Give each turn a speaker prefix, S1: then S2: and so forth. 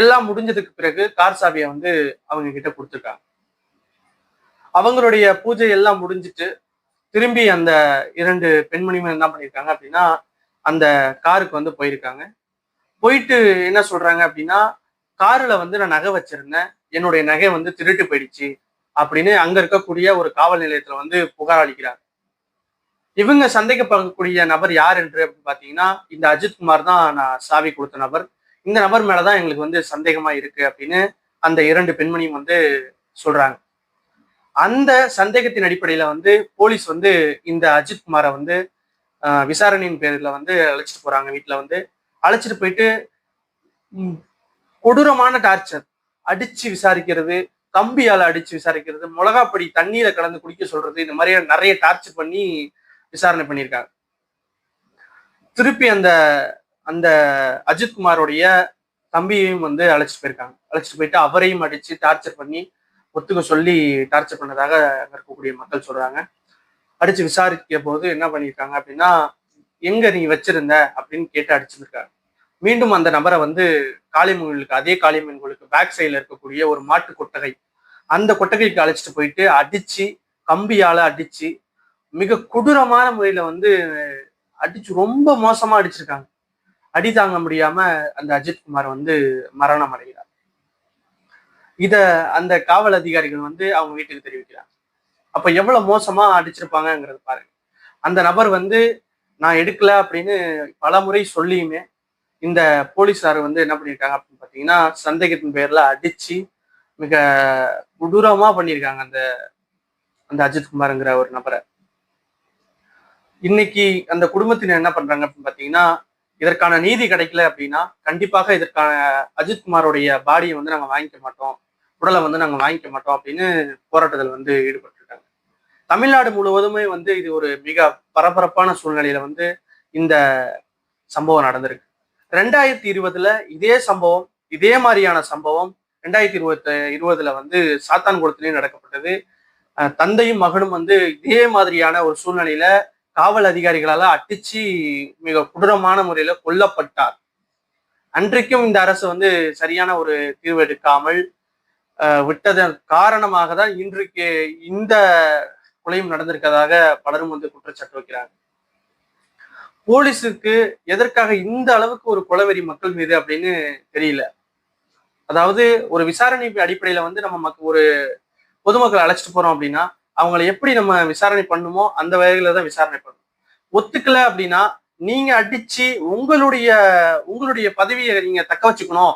S1: எல்லாம் முடிஞ்சதுக்கு பிறகு கார் சாவியை வந்து அவங்க கிட்ட கொடுத்துருக்காங்க. அவங்களுடைய பூஜை எல்லாம் முடிஞ்சிட்டு திரும்பி அந்த இரண்டு பெண்மணிமே என்ன பண்ணியிருக்காங்க அப்படின்னா அந்த காருக்கு வந்து போயிருக்காங்க. போயிட்டு என்ன சொல்றாங்க அப்படின்னா காருல வந்து நான் நகை வச்சிருந்தேன். என்னுடைய நகை வந்து திருட்டு போயிடுச்சு அப்படின்னு அங்க இருக்கக்கூடிய ஒரு காவல் நிலையத்துல வந்து புகார் அளிக்கிறார். இவங்க சந்தேகப்படக்கூடிய நபர் யார் என்று அப்படின்னு பாத்தீங்கன்னா இந்த அஜித் குமார் தான் நான் சாவி கொடுத்த நபர். இந்த நபர் மேலதான் எங்களுக்கு வந்து சந்தேகமா இருக்கு அப்படின்னு அந்த இரண்டு பெண்மணியும் வந்து சொல்றாங்க. அந்த சந்தேகத்தின் அடிப்படையில வந்து போலீஸ் வந்து இந்த அஜித் குமாரை வந்து விசாரணையின் பேர்ல வந்து அழைச்சிட்டு போறாங்க வீட்டுல வந்து. அழைச்சிட்டு போயிட்டு கொடூரமான டார்ச்சர் அடிச்சு விசாரிக்கிறது கம்பியால அடிச்சு விசாரிக்கிறது மிளகாப்பொடி தண்ணீரை கலந்து குடிக்க சொல்றது இந்த மாதிரி நிறைய டார்ச்சர் பண்ணி விசாரணை பண்ணியிருக்காங்க. திருப்பி அந்த அந்த அஜித் குமாரோடைய தம்பியையும் வந்து அழைச்சிட்டு போயிருக்காங்க. அழைச்சிட்டு போயிட்டு அவரையும் அடிச்சு டார்ச்சர் பண்ணி ஒத்துக்க சொல்லி டார்ச்சர் பண்ணதாக அங்கே இருக்கக்கூடிய மக்கள் சொல்றாங்க. அடிச்சு விசாரிக்க போது என்ன பண்ணியிருக்காங்க அப்படின்னா எங்க நீ வச்சிருந்த? அப்படின்னு கேட்டு அடிச்சிருக்காங்க. மீண்டும் அந்த நபரை வந்து காளிமங்களுக்கு அதே காளிமங்களுக்கு பேக் சைடில் இருக்கக்கூடிய ஒரு மாட்டு கொட்டகை அந்த கொட்டகைக்கு அழைச்சிட்டு போயிட்டு அடிச்சு கம்பியால அடிச்சு மிக கொடூரமான முறையில வந்து அடிச்சு ரொம்ப மோசமா அடிச்சிருக்காங்க. அடி தாங்க முடியாம அந்த அஜித் குமார் வந்து மரணம் அடைகிறார். இத அந்த காவல் அதிகாரிகள் வந்து அவங்க வீட்டுக்கு தெரிவிக்கிறாங்க. அப்ப எவ்வளவு மோசமா அடிச்சிருப்பாங்கங்கிறது பாருங்க. அந்த நபர் வந்து நான் எடுக்கல அப்படின்னு பல முறை சொல்லியுமே இந்த போலீஸார் வந்து என்ன பண்ணியிருக்காங்க அப்படின்னு பார்த்தீங்கன்னா சந்தேகத்தின் பேர்ல அடிச்சு மிக கொடூரமா பண்ணியிருக்காங்க அந்த அந்த அஜித் குமார்ங்கிற ஒரு நபரை. இன்னைக்கு அந்த குடும்பத்தினர் என்ன பண்றாங்க அப்படின்னு பார்த்தீங்கன்னா இதற்கான நீதி கிடைக்கல அப்படின்னா கண்டிப்பாக இதற்கான அஜித்குமாரோடைய பாடியை வந்து நாங்கள் வாங்கிக்க மாட்டோம். உடலை வந்து நாங்கள் வாங்கிக்க மாட்டோம் அப்படின்னு போராட்டத்தில் வந்து ஈடுபட்டுருக்காங்க. தமிழ்நாடு முழுவதுமே வந்து இது ஒரு மிக பரபரப்பான சூழ்நிலையில வந்து இந்த சம்பவம் நடந்திருக்கு. ரெண்டாயிரத்தி இருபதுல இதே சம்பவம் இதே மாதிரியான சம்பவம் ரெண்டாயிரத்தி இருபத்தி இருபதுல வந்து சாத்தான்குளத்திலையும் நடக்கப்பட்டது. தந்தையும் மகனும் வந்து இதே மாதிரியான ஒரு சூழ்நிலையில காவல் அதிகாரிகளால அடிச்சு மிக கொடூரமான முறையில கொல்லப்பட்டார். அன்றைக்கும் இந்த அரசு வந்து சரியான ஒரு தீர்வு எடுக்காமல் அஹ், விட்டதன் காரணமாக தான் இன்றைக்கு இந்த கொலையும் நடந்திருக்கதாக பலரும் வந்து குற்றச்சாட்டு வைக்கிறாங்க. போலீஸுக்கு எதற்காக இந்த அளவுக்கு ஒரு கொலவெறி மக்கள் மீது அப்படின்னு தெரியல. அதாவது ஒரு விசாரணை அடிப்படையில வந்து நம்ம ஒரு பொதுமக்களை அழைச்சிட்டு போறோம் அப்படின்னா அவங்கள எப்படி நம்ம விசாரணை பண்ணுமோ அந்த வகையில தான் விசாரணை பண்ணணும் ஒத்துக்கல அப்படின்னா நீங்க அடிச்சு உங்களுடைய உங்களுடைய பதவியை நீங்க தக்க வச்சுக்கணும்.